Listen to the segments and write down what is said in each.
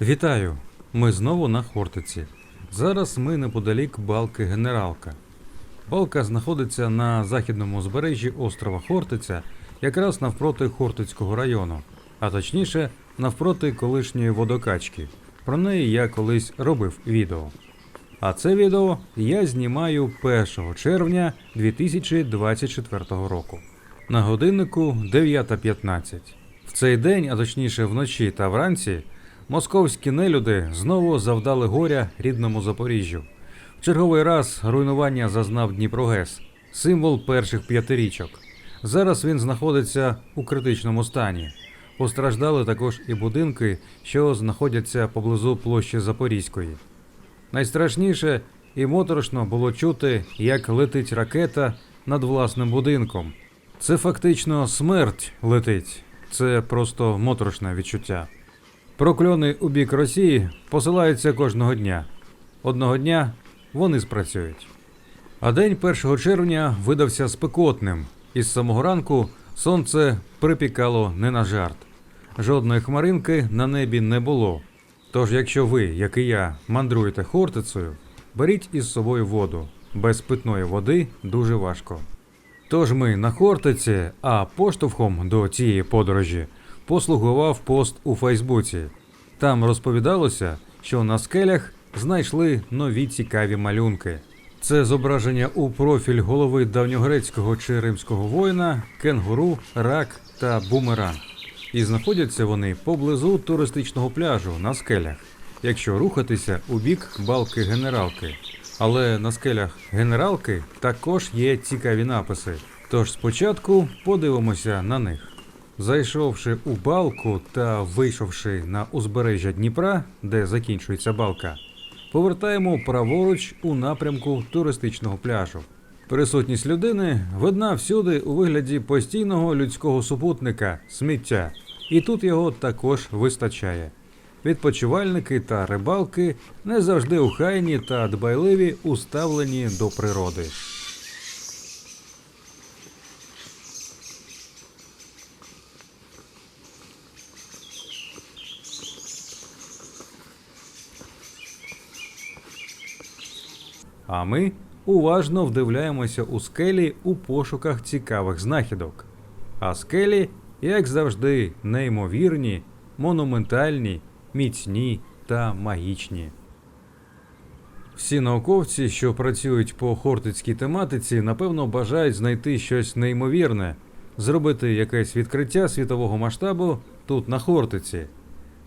Вітаю! Ми знову на Хортиці. Зараз ми неподалік балки Генералка. Балка знаходиться на західному узбережжі острова Хортиця, якраз навпроти Хортицького району, а точніше, навпроти колишньої водокачки. Про неї я колись робив відео. А це відео я знімаю 1 червня 2024 року. На годиннику 9.15. В цей день, а точніше вночі та вранці, московські нелюди знову завдали горя рідному Запоріжжю. В черговий раз руйнування зазнав Дніпрогес, символ перших п'ятирічок. Зараз він знаходиться у критичному стані. Постраждали також і будинки, що знаходяться поблизу площі Запорізької. Найстрашніше і моторошно було чути, як летить ракета над власним будинком. Це фактично смерть летить. Це просто моторошне відчуття. Прокльони у бік Росії посилаються кожного дня. Одного дня вони спрацюють. А день 1 червня видався спекотним. Із самого ранку сонце припікало не на жарт. Жодної хмаринки на небі не було. Тож, якщо ви, як і я, мандруєте Хортицею, беріть із собою воду. Без питної води дуже важко. Тож ми на Хортиці, а поштовхом до цієї подорожі послугував пост у Фейсбуці. Там розповідалося, що на скелях знайшли нові цікаві малюнки. Це зображення у профіль голови давньогрецького чи римського воїна, кенгуру, рак та бумеранг. І знаходяться вони поблизу туристичного пляжу на скелях, якщо рухатися у бік балки генералки. Але на скелях генералки також є цікаві написи. Тож спочатку подивимося на них. Зайшовши у балку та вийшовши на узбережжя Дніпра, де закінчується балка, повертаємо праворуч у напрямку туристичного пляжу. Присутність людини видна всюди у вигляді постійного людського супутника сміття, і тут його також вистачає. Відпочивальники та рибалки не завжди охайні та дбайливі у ставленні до природи. А ми уважно вдивляємося у скелі у пошуках цікавих знахідок. А скелі, як завжди, неймовірні, монументальні, міцні та магічні. Всі науковці, що працюють по хортицькій тематиці, напевно бажають знайти щось неймовірне, зробити якесь відкриття світового масштабу тут на Хортиці.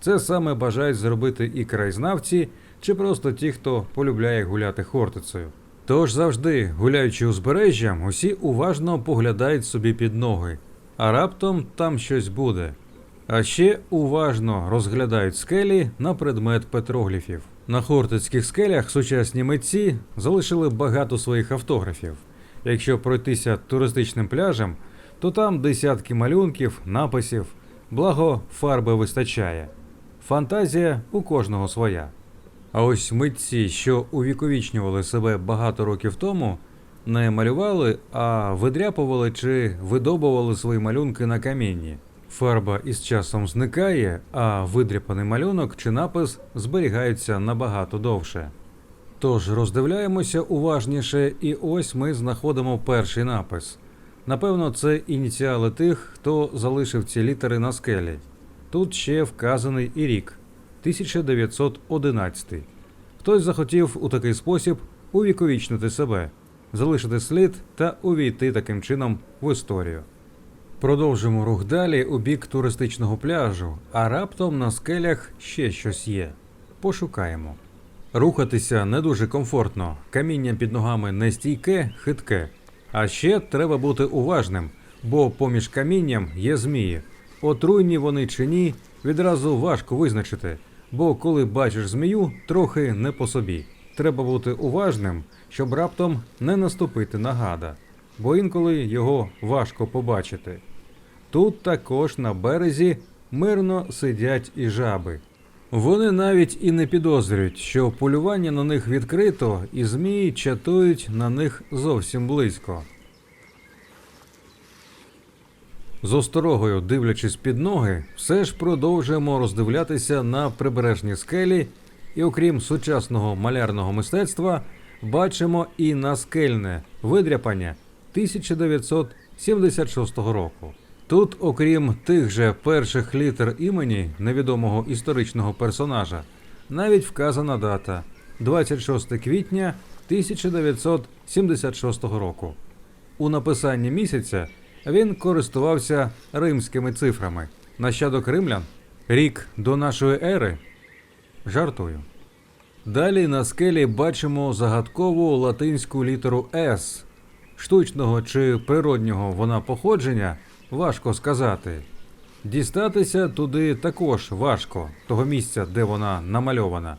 Це саме бажають зробити і краєзнавці, чи просто ті, хто полюбляє гуляти Хортицею. Тож завжди, гуляючи узбережжям, усі уважно поглядають собі під ноги, а раптом там щось буде. А ще уважно розглядають скелі на предмет петрогліфів. На хортицьких скелях сучасні митці залишили багато своїх автографів. Якщо пройтися туристичним пляжем, то там десятки малюнків, написів, благо фарби вистачає. Фантазія у кожного своя. А ось митці, що увіковічнювали себе багато років тому, не малювали, а видряпували чи видобували свої малюнки на камінні. Фарба із часом зникає, а видряпаний малюнок чи напис зберігаються набагато довше. Тож роздивляємося уважніше, і ось ми знаходимо перший напис. Напевно, це ініціали тих, хто залишив ці літери на скелі. Тут ще вказаний і рік 1911. Хтось захотів у такий спосіб увіковічнити себе, залишити слід та увійти таким чином в історію. Продовжимо рух далі у бік туристичного пляжу, а раптом на скелях ще щось є. Пошукаємо. Рухатися не дуже комфортно, каміння під ногами не стійке, хитке. А ще треба бути уважним, бо поміж камінням є змії. Отруйні вони чи ні, відразу важко визначити. Бо коли бачиш змію, трохи не по собі. Треба бути уважним, щоб раптом не наступити на гада, бо інколи його важко побачити. Тут також на березі мирно сидять і жаби. Вони навіть і не підозрюють, що полювання на них відкрито, і змії чатують на них зовсім близько. З осторогою, дивлячись під ноги, все ж продовжуємо роздивлятися на прибережні скелі, і окрім сучасного малярного мистецтва, бачимо і наскельне видряпання 1976 року. Тут, окрім тих же перших літер імені невідомого історичного персонажа, навіть вказана дата 26 квітня 1976 року. У написанні місяця він користувався римськими цифрами. Нащадок римлян рік до нашої ери. Жартую. Далі на скелі бачимо загадкову латинську літеру С. Штучного чи природнього вона походження важко сказати. Дістатися туди також важко, того місця, де вона намальована.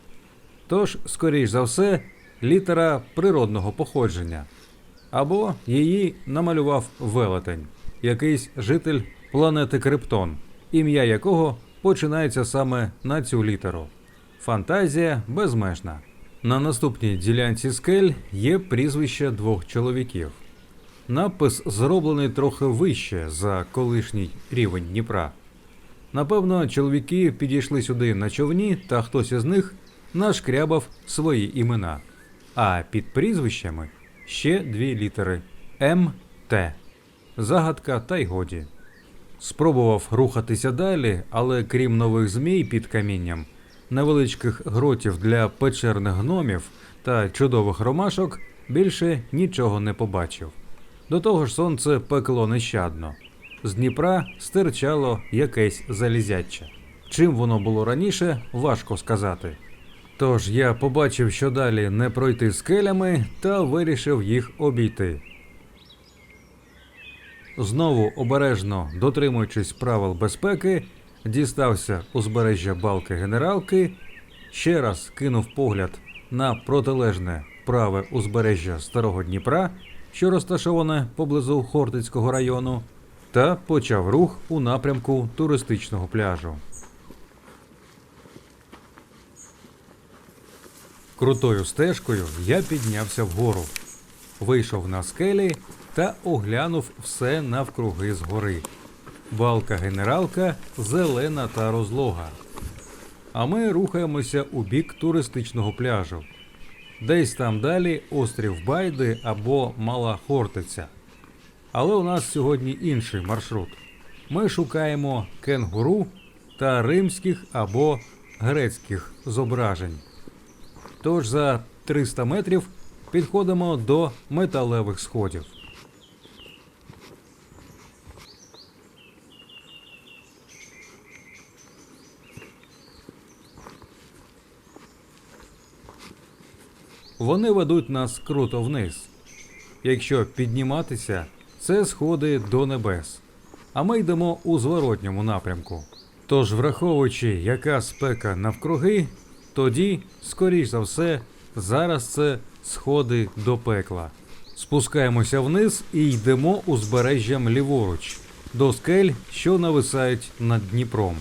Тож, скоріш за все, літера природного походження. Або її намалював велетень, якийсь житель планети Криптон, ім'я якого починається саме на цю літеру. Фантазія безмежна. На наступній ділянці скель є прізвище двох чоловіків. Напис зроблений трохи вище за колишній рівень Дніпра. Напевно, чоловіки підійшли сюди на човні, та хтось із них нашкрябав свої імена. А під прізвищами ще дві літери М Т. Загадка та й годі. Спробував рухатися далі, але крім нових змій під камінням, невеличких гротів для печерних гномів та чудових ромашок, більше нічого не побачив. До того ж, сонце пекло нещадно. З Дніпра стирчало якесь залізяче. Чим воно було раніше, важко сказати. Тож я побачив, що далі не пройти скелями, та вирішив їх обійти. Знову обережно дотримуючись правил безпеки, дістався узбережжя балки генералки, ще раз кинув погляд на протилежне праве узбережжя Старого Дніпра, що розташоване поблизу Хортицького району, та почав рух у напрямку туристичного пляжу. Крутою стежкою я піднявся вгору, вийшов на скелі та оглянув все навкруги згори. Балка генералка зелена та розлога. А ми рухаємося у бік туристичного пляжу. Десь там далі острів Байди або Мала Хортиця. Але у нас сьогодні інший маршрут. Ми шукаємо кенгуру та римських або грецьких зображень. Тож за 300 метрів підходимо до металевих сходів. Вони ведуть нас круто вниз. Якщо підніматися, це сходи до небес. А ми йдемо у зворотньому напрямку. Тож, враховуючи, яка спека навкруги, тоді, скоріш за все, зараз це сходи до пекла. Спускаємося вниз і йдемо узбережжям ліворуч, до скель, що нависають над Дніпром.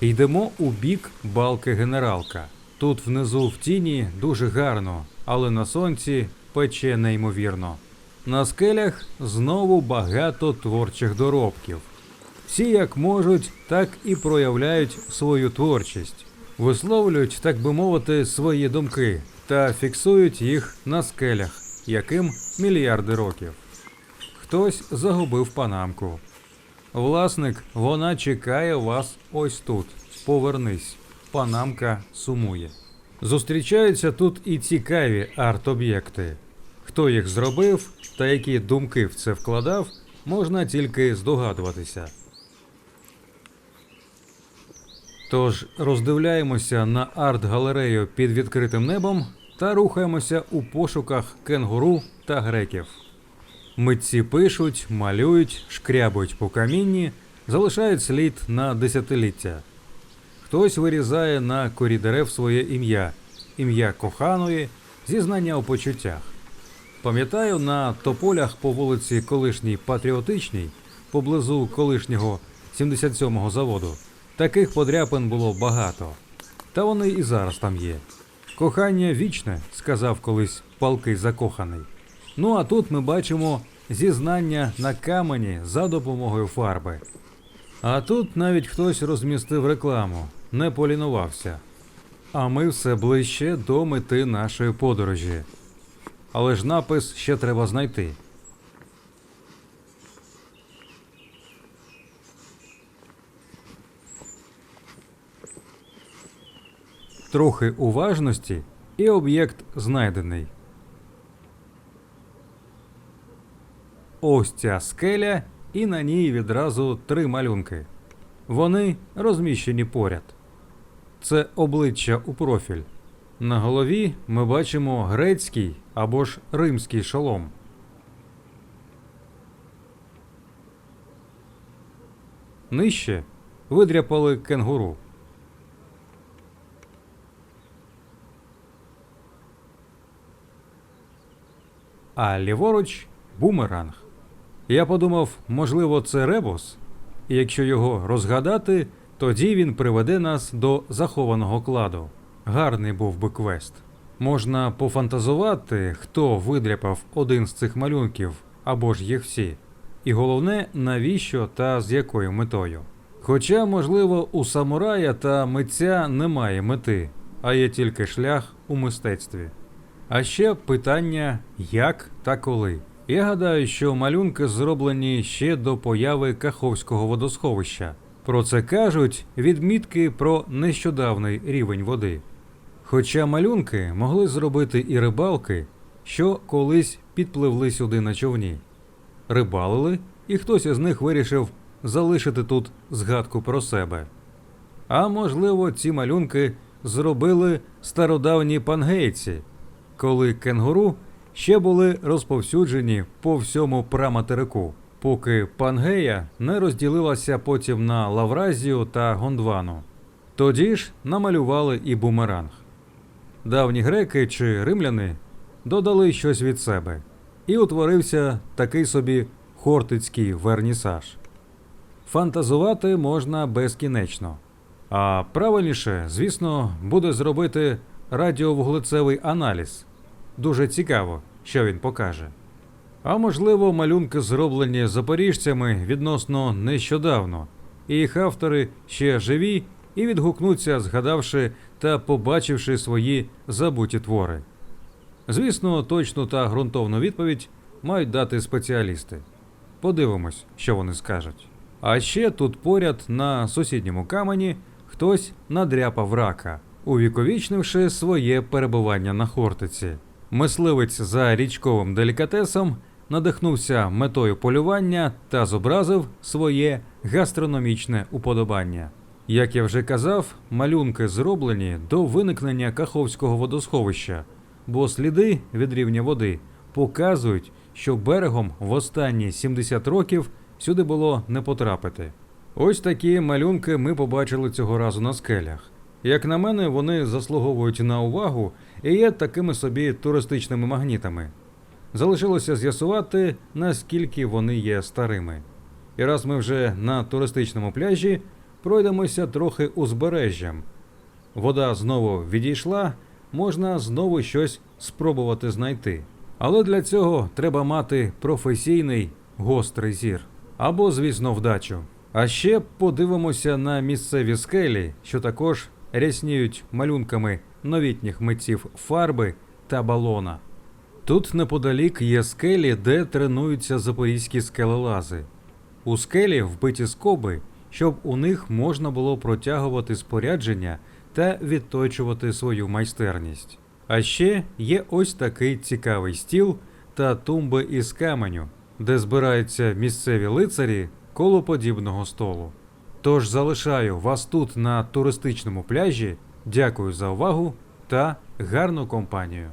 Йдемо у бік балки генералка. Тут внизу в тіні дуже гарно, але на сонці пече неймовірно. На скелях знову багато творчих доробків. Всі як можуть, так і проявляють свою творчість, висловлюють, так би мовити, свої думки та фіксують їх на скелях, яким мільярди років. Хтось загубив панамку. Власник, вона чекає вас ось тут. Повернись. Панамка сумує. Зустрічаються тут і цікаві арт-об'єкти. Хто їх зробив та які думки в це вкладав, можна тільки здогадуватися. Тож роздивляємося на арт-галерею під відкритим небом та рухаємося у пошуках кенгуру та греків. Митці пишуть, малюють, шкрябують по камінні, залишають слід на десятиліття. Хтось вирізає на корі дерев своє ім'я, ім'я коханої, зізнання у почуттях. Пам'ятаю, на тополях по вулиці колишній Патріотичній, поблизу колишнього 77-го заводу, таких подряпин було багато. Та вони і зараз там є. Кохання вічне, сказав колись палкий закоханий. Ну а тут ми бачимо зізнання на камені за допомогою фарби. А тут навіть хтось розмістив рекламу, не полінувався. А ми все ближче до мети нашої подорожі. Але ж напис ще треба знайти. Трохи уважності і об'єкт знайдений. Ось ця скеля, і на ній відразу три малюнки. Вони розміщені поряд. Це обличчя у профіль. На голові ми бачимо грецький або ж римський шолом. Нижче видряпали кенгуру. А ліворуч бумеранг. Я подумав, можливо, це ребус, і якщо його розгадати, тоді він приведе нас до захованого кладу. Гарний був би квест. Можна пофантазувати, хто видряпав один з цих малюнків або ж їх всі. І головне, навіщо та з якою метою. Хоча, можливо, у самурая та митця немає мети, а є тільки шлях у мистецтві. А ще питання як та коли. Я гадаю, що малюнки зроблені ще до появи Каховського водосховища. Про це кажуть відмітки про нещодавний рівень води. Хоча малюнки могли зробити і рибалки, що колись підпливли сюди на човні. Рибалили, і хтось із них вирішив залишити тут згадку про себе. А можливо, ці малюнки зробили стародавні пангейці, коли кенгуру ще були розповсюджені по всьому праматерику, поки Пангея не розділилася потім на Лавразію та Гондвану. Тоді ж намалювали і бумеранг. Давні греки чи римляни додали щось від себе, і утворився такий собі хортицький вернісаж. Фантазувати можна безкінечно. А правильніше, звісно, буде зробити радіовуглецевий аналіз. Дуже цікаво, що він покаже. А можливо, малюнки зроблені запоріжцями відносно нещодавно, і їх автори ще живі і відгукнуться, згадавши та побачивши свої забуті твори. Звісно, точну та ґрунтовну відповідь мають дати спеціалісти. Подивимось, що вони скажуть. А ще тут поряд на сусідньому камені хтось надряпав рака, увіковічнивши своє перебування на Хортиці. Мисливець за річковим делікатесом надихнувся метою полювання та зобразив своє гастрономічне уподобання. Як я вже казав, малюнки зроблені до виникнення Каховського водосховища, бо сліди від рівня води показують, що берегом в останні 70 років сюди було не потрапити. Ось такі малюнки ми побачили цього разу на скелях. Як на мене, вони заслуговують на увагу і є такими собі туристичними магнітами. Залишилося з'ясувати, наскільки вони є старими. І раз ми вже на туристичному пляжі, пройдемося трохи узбережжям. Вода знову відійшла, можна знову щось спробувати знайти. Але для цього треба мати професійний гострий зір або, звісно, вдачу. А ще подивимося на місцеві скелі, що також рясніють малюнками новітніх митців фарби та балона. Тут неподалік є скелі, де тренуються запорізькі скелелази. У скелі вбиті скоби, щоб у них можна було протягувати спорядження та відточувати свою майстерність. А ще є ось такий цікавий стіл та тумби із каменю, де збираються місцеві лицарі коло подібного столу. Тож залишаю вас тут на туристичному пляжі. Дякую за увагу та гарну компанію.